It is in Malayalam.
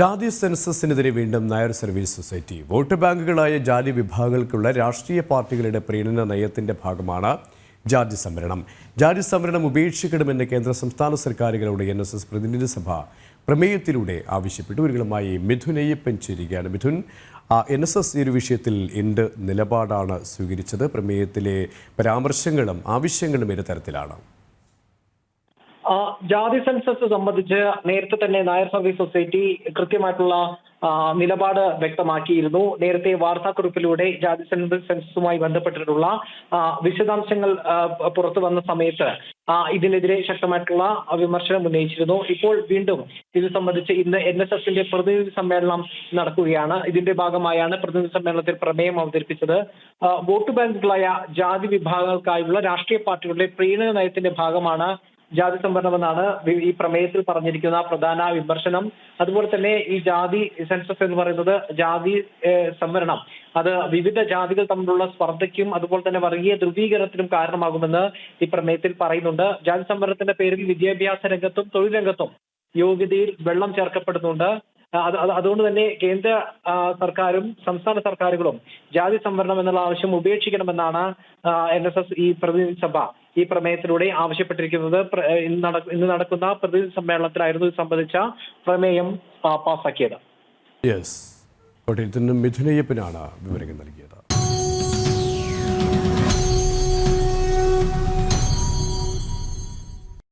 ജാതി സെൻസസിനെതിരെ വീണ്ടും നായർ സർവീസ് സൊസൈറ്റി. വോട്ട് ബാങ്കുകളായ ജാതി വിഭാഗങ്ങൾക്കുള്ള രാഷ്ട്രീയ പാർട്ടികളുടെ പ്രീണന നയത്തിന്റെ ഭാഗമാണ് ജാതി സംവരണം. ജാതി സംവരണം ഉപേക്ഷിക്കണമെന്ന് കേന്ദ്ര സംസ്ഥാന സർക്കാരുകളോട് എൻ എസ് എസ് പ്രതിനിധി സഭ പ്രമേയത്തിലൂടെ ആവശ്യപ്പെട്ടു. ഇവരുകളുമായി മിഥുൻ അയ്യപ്പൻ ചേരുകയാണ്. മിഥുൻ എൻ എസ് എസ് ഈ ഒരു വിഷയത്തിൽ എന്ത് നിലപാടാണ് സ്വീകരിച്ചത്? പ്രമേയത്തിലെ പരാമർശങ്ങളും ആവശ്യങ്ങളും ഏത് തരത്തിലാണ്? ജാതി സെൻസസ് സംബന്ധിച്ച് നേരത്തെ തന്നെ നായർ സർവീസ് സൊസൈറ്റി കൃത്യമായിട്ടുള്ള നിലപാട് വ്യക്തമാക്കിയിരുന്നു. നേരത്തെ വാർത്താക്കുറിപ്പിലൂടെ ജാതി സെൻസസ് സെൻസസുമായി ബന്ധപ്പെട്ടിട്ടുള്ള വിശദാംശങ്ങൾ പുറത്തു വന്ന സമയത്ത് ഇതിനെതിരെ ശക്തമായിട്ടുള്ള വിമർശനം ഉന്നയിച്ചിരുന്നു. ഇപ്പോൾ വീണ്ടും ഇത് സംബന്ധിച്ച് ഇന്ന് എൻ എസ് എസിന്റെ പ്രതിനിധി സമ്മേളനം നടക്കുകയാണ്. ഇതിന്റെ ഭാഗമായാണ് പ്രതിനിധി സമ്മേളനത്തിൽ പ്രമേയം അവതരിപ്പിച്ചത്. വോട്ട് ബാങ്കുകളായ ജാതി വിഭാഗങ്ങൾക്കായുള്ള രാഷ്ട്രീയ പാർട്ടികളുടെ പ്രീണന നയത്തിന്റെ ഭാഗമാണ് ജാതി സംവരണമെന്നാണ് ഈ പ്രമേയത്തിൽ പറഞ്ഞിരിക്കുന്ന പ്രധാന വിമർശനം. അതുപോലെ തന്നെ ഈ ജാതി സെൻസസ് എന്ന് പറയുന്നത് ജാതി സംവരണം. അത് വിവിധ ജാതികൾ തമ്മിലുള്ള സ്പർദ്ധയ്ക്കും അതുപോലെ തന്നെ വർഗീയ ധ്രുവീകരണത്തിനും കാരണമാകുമെന്ന് ഈ പ്രമേയത്തിൽ പറയുന്നുണ്ട്. ജാതി സംവരണത്തിന്റെ പേരിൽ വിദ്യാഭ്യാസ രംഗത്തും തൊഴിൽ രംഗത്തും യോഗ്യതയിൽ വെള്ളം ചേർക്കപ്പെടുന്നുണ്ട്. അതുകൊണ്ട് തന്നെ കേന്ദ്ര സർക്കാരും സംസ്ഥാന സർക്കാരുകളും ജാതി സംവരണം എന്നുള്ള ആവശ്യം ഉപേക്ഷിക്കണമെന്നാണ് എൻ എസ് എസ് ഈ പ്രതിനിധി സഭ ഈ പ്രമേയത്തിലൂടെ ആവശ്യപ്പെട്ടിരിക്കുന്നത്. ഇന്ന് നടക്കുന്ന പ്രതിനിധി സമ്മേളനത്തിലായിരുന്നു ഇത് സംബന്ധിച്ച പ്രമേയം പാസ്സാക്കിയത് നിന്നും വിവരങ്ങൾ നൽകിയത്.